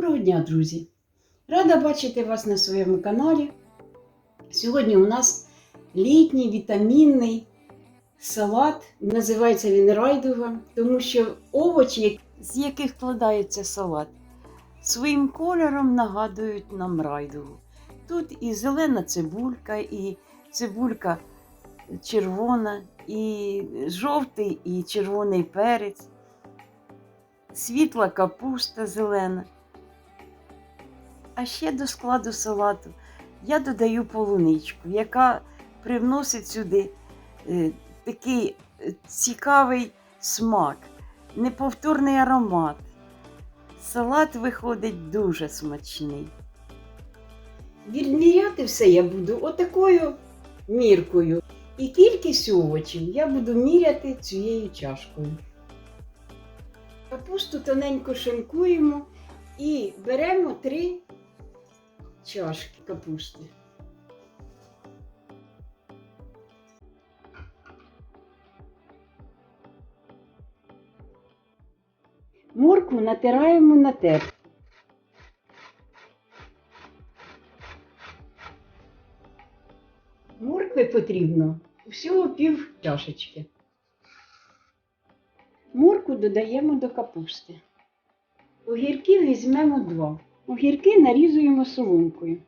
Доброго дня, друзі! Рада бачити вас на своєму каналі. Сьогодні у нас літній вітамінний салат. Називається він райдуга, тому що овочі, з яких складається салат, своїм кольором нагадують нам райдугу. Тут і зелена цибулька, і цибулька червона, і жовтий, і червоний перець, світла капуста зелена. А ще до складу салату я додаю полуничку, яка привносить сюди е, такий е, цікавий смак, неповторний аромат. Салат виходить дуже смачний. Відміряти все я буду отакою міркою. І кількість овочів я буду міряти цією чашкою. Капусту тоненько шинкуємо і беремо три чашки капусти. Моркву натираємо на терку. Моркви потрібно всього пів чашечки. Морку додаємо до капусти. Огірки візьмемо два. Огірки нарізуємо соломкою.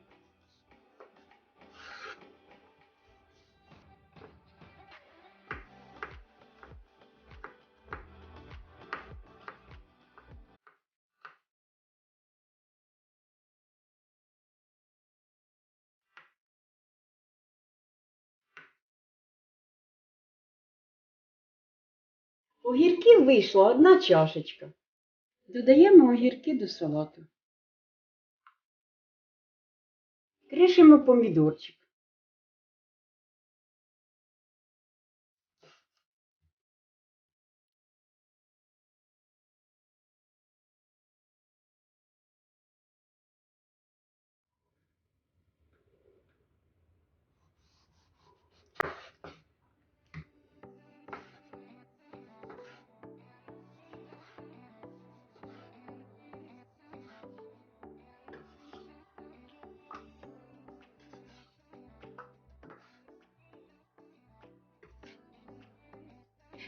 Огірків вийшла одна чашечка. Додаємо огірки до салату. Кришимо помідорчик.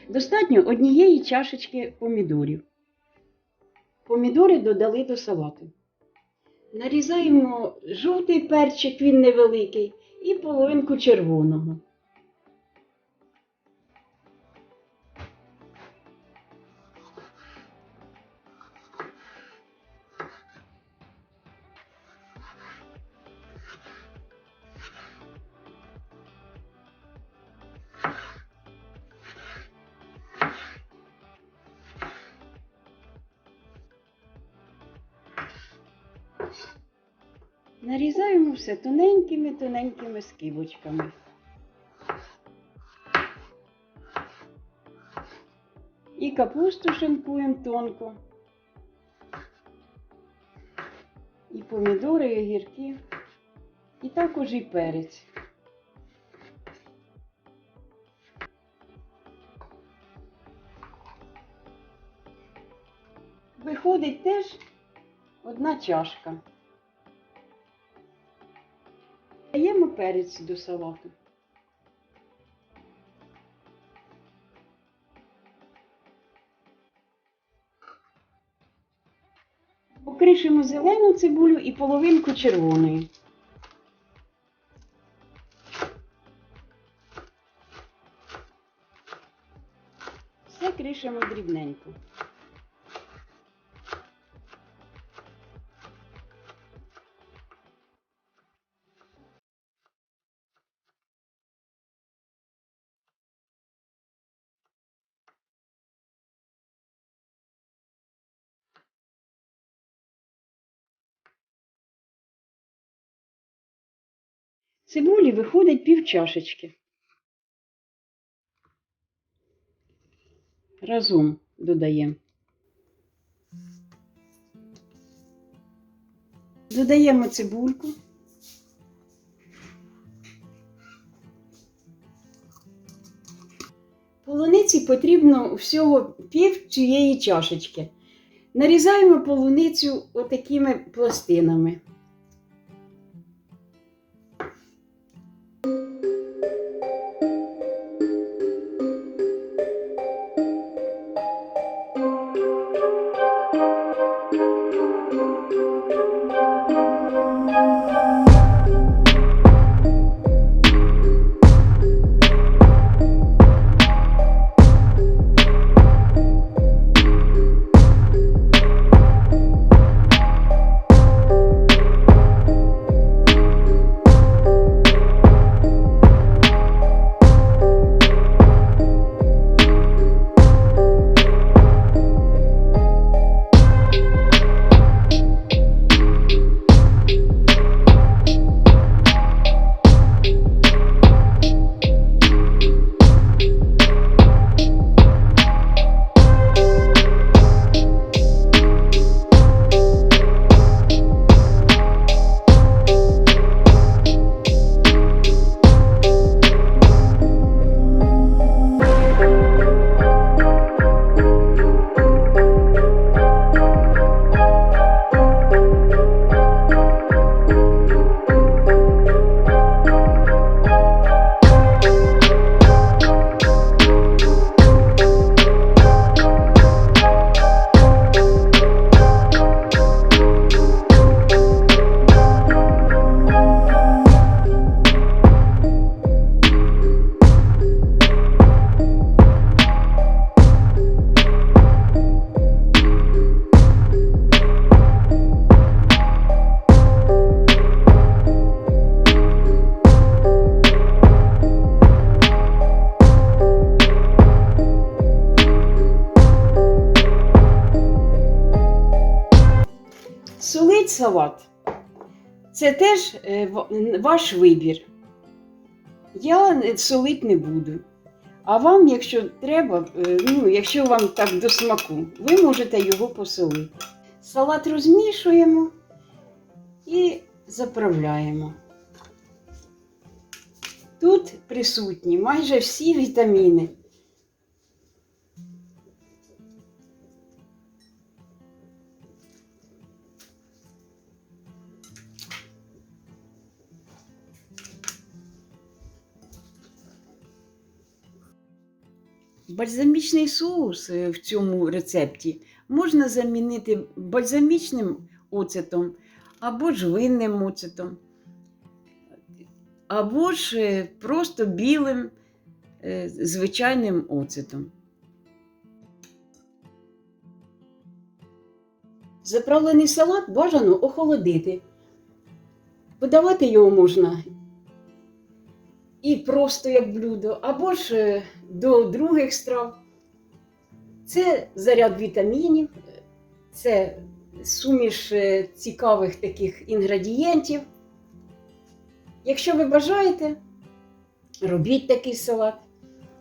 Достатньо однієї чашечки помідорів. Помідори додали до салату. Нарізаємо жовтий перчик, він невеликий, і половинку червоного. Нарізаємо все тоненькими-тоненькими скибочками. І капусту шинкуємо тонко. І помідори, і огірки, і також і перець. Виходить теж одна чашка. Перець до салату. Покришимо зелену цибулю і половинку червоної. Все кришимо дрібненько. Цибулі виходить пів чашечки. Разом додаємо. Додаємо цибульку. Полуниці потрібно всього пів цієї чашечки. Нарізаємо полуницю отакими пластинами. Солить салат. Це теж е, ваш вибір. Я е, солить не буду. А вам, якщо треба, е, ну, якщо вам так до смаку, ви можете його посолити. Салат розмішуємо і заправляємо. Тут присутні майже всі вітаміни. Бальзамічний соус е, в цьому рецепті можна замінити бальзамічним оцетом або ж винним оцетом, або ж е, просто білим е, звичайним оцетом. Заправлений салат бажано охолодити. Подавати його можна і просто як блюдо, або ж е, до других страв. Це заряд вітамінів, це суміш е, цікавих таких інгредієнтів. Якщо ви бажаєте, робіть такий салат.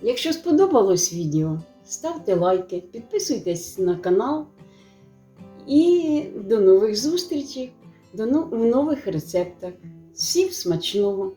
Якщо сподобалось відео, ставте лайки, підписуйтесь на канал. І до нових зустрічей, до в нових рецептах. Всім смачного!